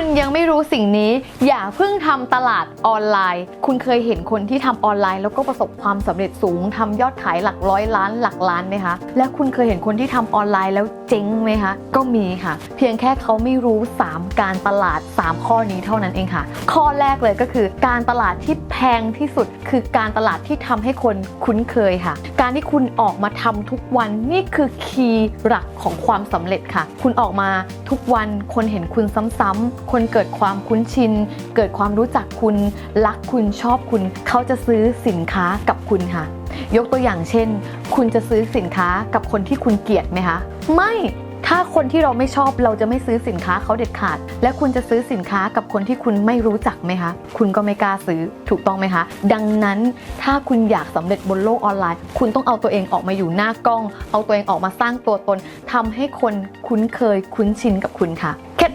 คุณยังไม่รู้สิ่งนี้ อย่าเพิ่งทำตลาดออนไลน์ คุณเคยเห็นคนที่ทำออนไลน์ แล้วก็ประสบความสำเร็จสูงทำยอดขายหลักร้อยล้านหลักล้านไหมคะ และคุณเคยเห็นคนที่ทำออนไลน์แล้วเจ๊งไหมคะ ก็มีค่ะ เพียงแค่เขาไม่รู้ 3 การตลาด 3 ข้อนี้เท่านั้นเองค่ะ ข้อแรกเลยก็คือการตลาดที่แพงที่สุด คือการตลาดที่ทำให้คนคุ้นเคยค่ะ การที่คุณออกมาทำทุกวันนี่คือคีย์หลักของความสำเร็จค่ะ คุณออกมาทุกวันคนเห็นคุณซ้ำๆคนเกิดความคุ้นชิน เกิดความรู้จักคุณ รักคุณชอบคุณ เขาจะซื้อสินค้ากับคุณค่ะ ยกตัวอย่างเช่น คุณจะซื้อสินค้ากับคนที่คุณเกลียดไหมคะ ไม่ถ้าคนที่เราไม่ชอบเราจะไม่ซื้อสินค้าเขาเด็ดขาด และคุณจะซื้อสินค้ากับคนที่คุณไม่รู้จักไหมคะ คุณก็ไม่กล้าซื้อถูกต้องไหมคะ ดังนั้นถ้าคุณอยากสำเร็จบนโลกออนไลน์ คุณต้องเอาตัวเองออกมาอยู่หน้ากล้อง เอาตัวเองออกมาสร้างตัวตนทำให้คนคุ้นเคยคุ้นชินกับคุณค่ะ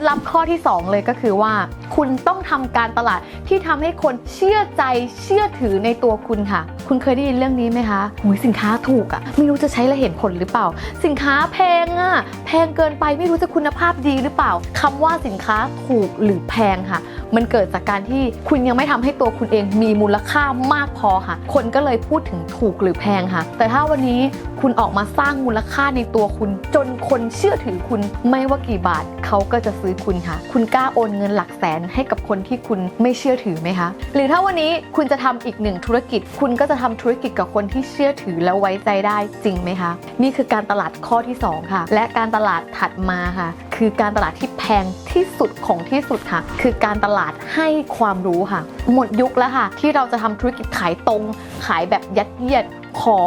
ลับข้อที่ 2 เลยก็คือว่า คุณต้องทำการตลาดที่ทำให้คนเชื่อใจเชื่อถือในตัวคุณค่ะ คุณเคยได้ยินเรื่องนี้ไหมคะหุยสินค้าถูกอะ่ะ ไม่รู้จะใช้แล้วเห็นผลหรือเปล่า สินค้าแพงอะ่ะ แพงเกินไปไม่รู้จะคุณภาพดีหรือเปล่าคำว่าสินค้าถูกหรือแพงค่ะ มันเกิดจากการที่คุณยังไม่ทำให้ตัวคุณเองมีมูลค่ามากพอค่ะ คนก็เลยพูดถึงถูกหรือแพงค่ะ แต่ถ้าวันนี้ คุณออกมาสร้างมูลค่าในตัวคุณ จนคนเชื่อถือคุณไม่ว่ากี่บาทเขาก็จะซื้อคุณค่ะ คุณกล้าโอนเงินหลักแสนให้กับคนที่คุณไม่เชื่อถือไหมคะ หรือถ้าวันนี้คุณจะทำอีกหนึ่งธุรกิจ คุณก็จะทำธุรกิจกับคนที่เชื่อถือและไว้ใจได้จริงไหมคะ นี่คือการตลาดข้อที่สองค่ะ และการตลาดถัดมาค่ะ คือการตลาดที่แพงที่สุดของที่สุดค่ะ คือการตลาดให้ความรู้ค่ะ หมดยุคแล้วค่ะ ที่เราจะทำธุรกิจขายตรง ขายแบบยัดเยียด ขอ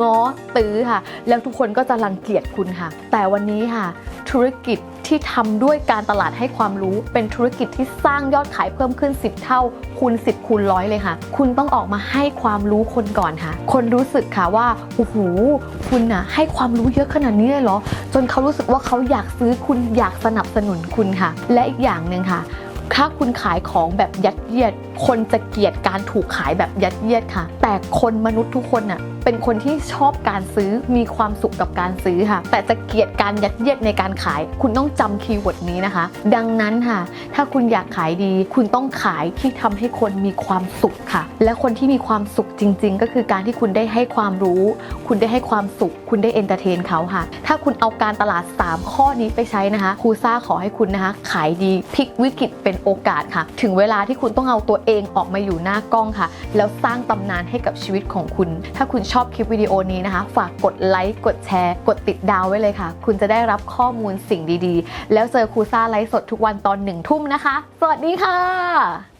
ง้อตื้อค่ะ แล้วทุกคนก็จะรังเกียจคุณค่ะ แต่วันนี้ค่ะ ธุรกิจที่ทำด้วยการตลาดให้ความรู้ เป็นธุรกิจที่สร้างยอดขายเพิ่มขึ้น 10 เท่าคูณ10คูณร้อยเลยค่ะ คุณต้องออกมาให้ความรู้คนก่อนค่ะ คนรู้สึกค่ะว่าโอ้โหคุณน่ะให้ความรู้เยอะขนาดนี้เลยเหรอ จนเขารู้สึกว่าเขาอยากซื้อคุณอยากสนับสนุนคุณค่ะ และอีกอย่างหนึ่งค่ะ ถ้าคุณขายของแบบยัดเยียด คนจะเกลียดการถูกขายแบบยัดเยียดค่ะ แต่คนมนุษย์ทุกคนน่ะ เป็นคนที่ชอบการซื้อมีความสุขกับการซื้อค่ะ แต่จะเกลียดการยัดเยียดในการขาย คุณต้องจำคีย์เวิร์ดนี้นะคะ ดังนั้นค่ะ ถ้าคุณอยากขายดี คุณต้องขายที่ทำให้คนมีความสุขค่ะ และคนที่มีความสุขจริง ๆ ก็คือการที่คุณได้ให้ความรู้ คุณได้ให้ความสุข คุณได้เอนเตอร์เทนเขาค่ะ ถ้าคุณเอาการตลาด 3 ข้อนี้ไปใช้นะคะครูซ่าขอให้คุณนะคะ ขายดีพลิกวิกฤตเป็นโอกาสค่ะ ถึงเวลาที่คุณต้องเอาตัวเองออกมาอยู่หน้ากล้องค่ะ แล้วสร้างตำนานให้กับชีวิตของคุณ ถ้าคุณชอบคลิปวิดีโอนี้นะคะ ฝากกดไลค์ กดแชร์ กดติดดาวไว้เลยค่ะ คุณจะได้รับข้อมูลสิ่งดีๆ แล้วเจอครูซ่าไลฟ์สดทุกวันตอนหนึ่งทุ่มนะคะ สวัสดีค่ะ